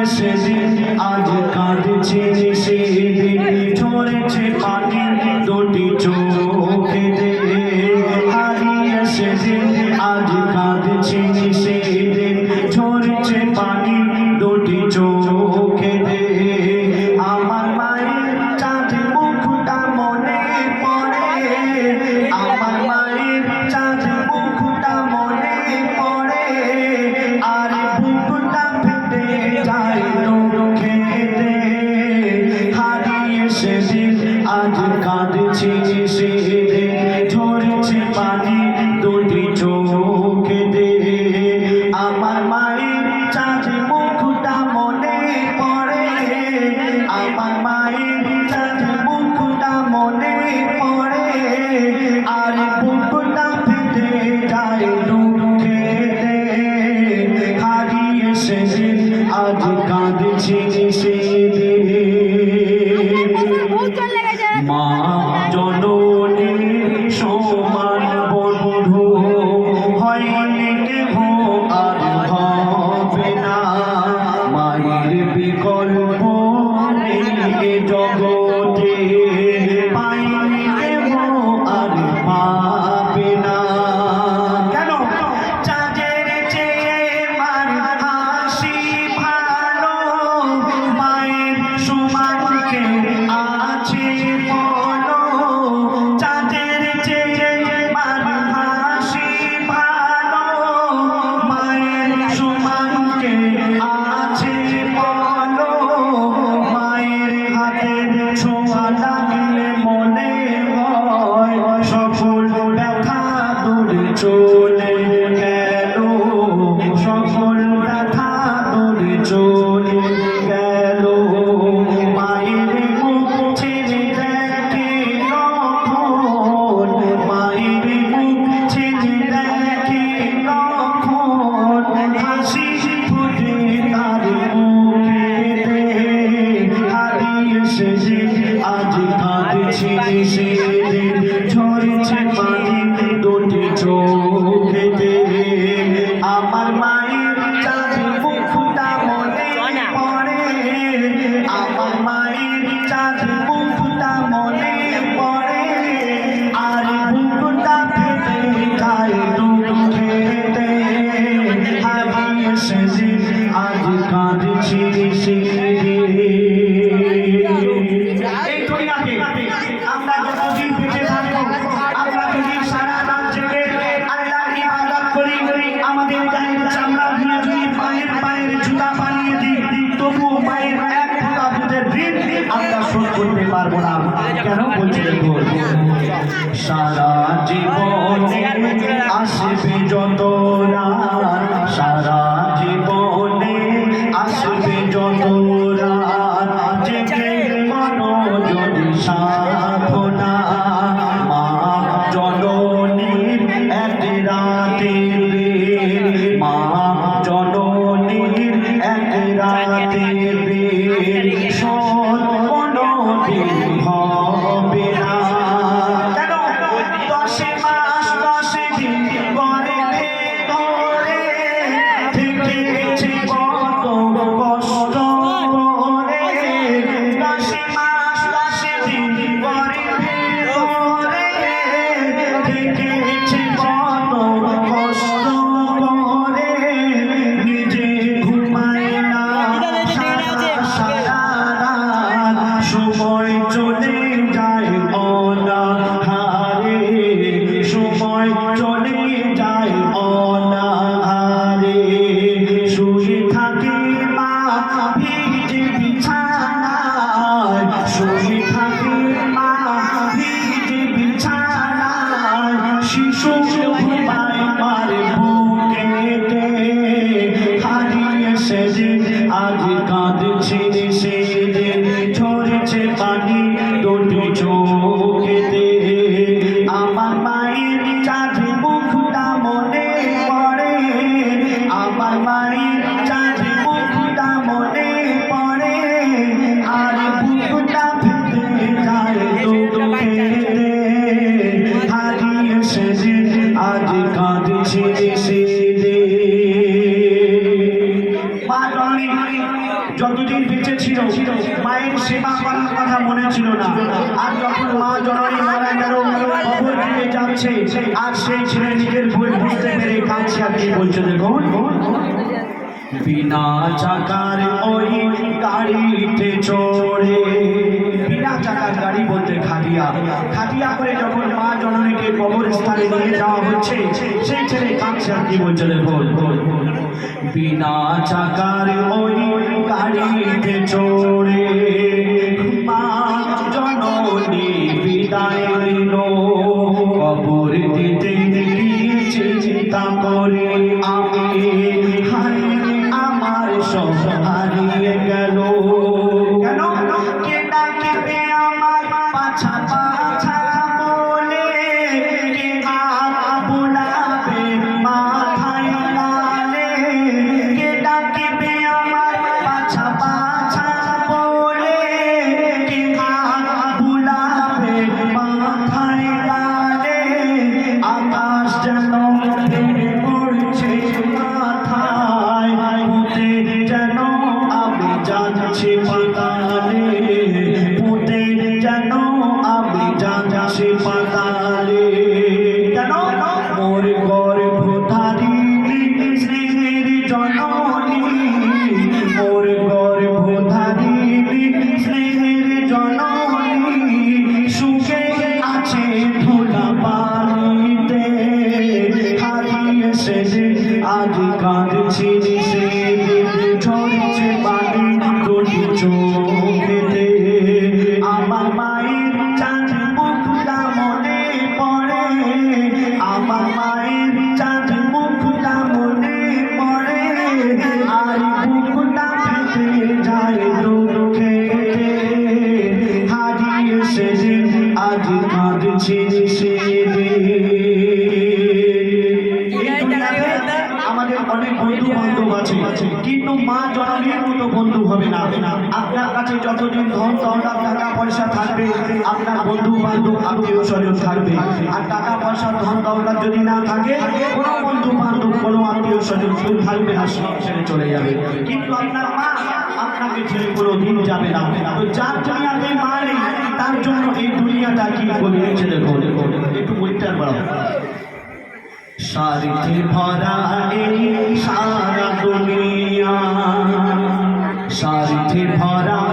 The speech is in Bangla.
mais feliz. আজ কাঁদছে করতে পারব না। কেন বলছি দেখুন সারা জীবন আসবে যত না সারা magic. যতদিন বেঁচে ছিল। মায়ের সেবা করার কথা মনে ছিল না। আর যখন মা জননী মারা গেল খবর দিয়ে যাচ্ছে। আর সেই ছেলে নিজের ভুল বুঝতে পেরে কাছে কি বলছে দেখুন বিনা চাকার ওই গাড়িতে চড়ে খাটিয়া খাটিয়া করে যখন মা জননীকে কবরস্থানে নিয়ে যাওয়া হচ্ছে, সেই ছেলে কাঁদছে আর কি বলছে বিনা চাকার ওই গাড়িতে চড়ে মা বিদায় কবর দিতে চিন্তা করে মোর গর্ভ ধারিণী, স্নেহের জননী। মোর গর্ভ ধারিণী, স্নেহের জননী। সুখে আছে ধুলা পানিতে। হারিয়ে সেদিন আজ কাঁদছি সেদিন ঝরছে পানি দুটি চোখেতে আপনার কাছে যতদিন ধন দৌলত টাকা পয়সা থাকবে, আপনার বন্ধু বান্ধব থাকবে। আর টাকা পয়সা, ধন দৌলত যদি না থাকে ছেড়ে চলে যাবে। আপনাকে ছেড়ে কোনো দিন যাবে না। তার জন্য এই দুনিয়াটা কি বলিয়েছে দেখো একটু বইটার বাড়াবো সারিতে ভরা এই সারা দুনিয়া। সারিতে ভরা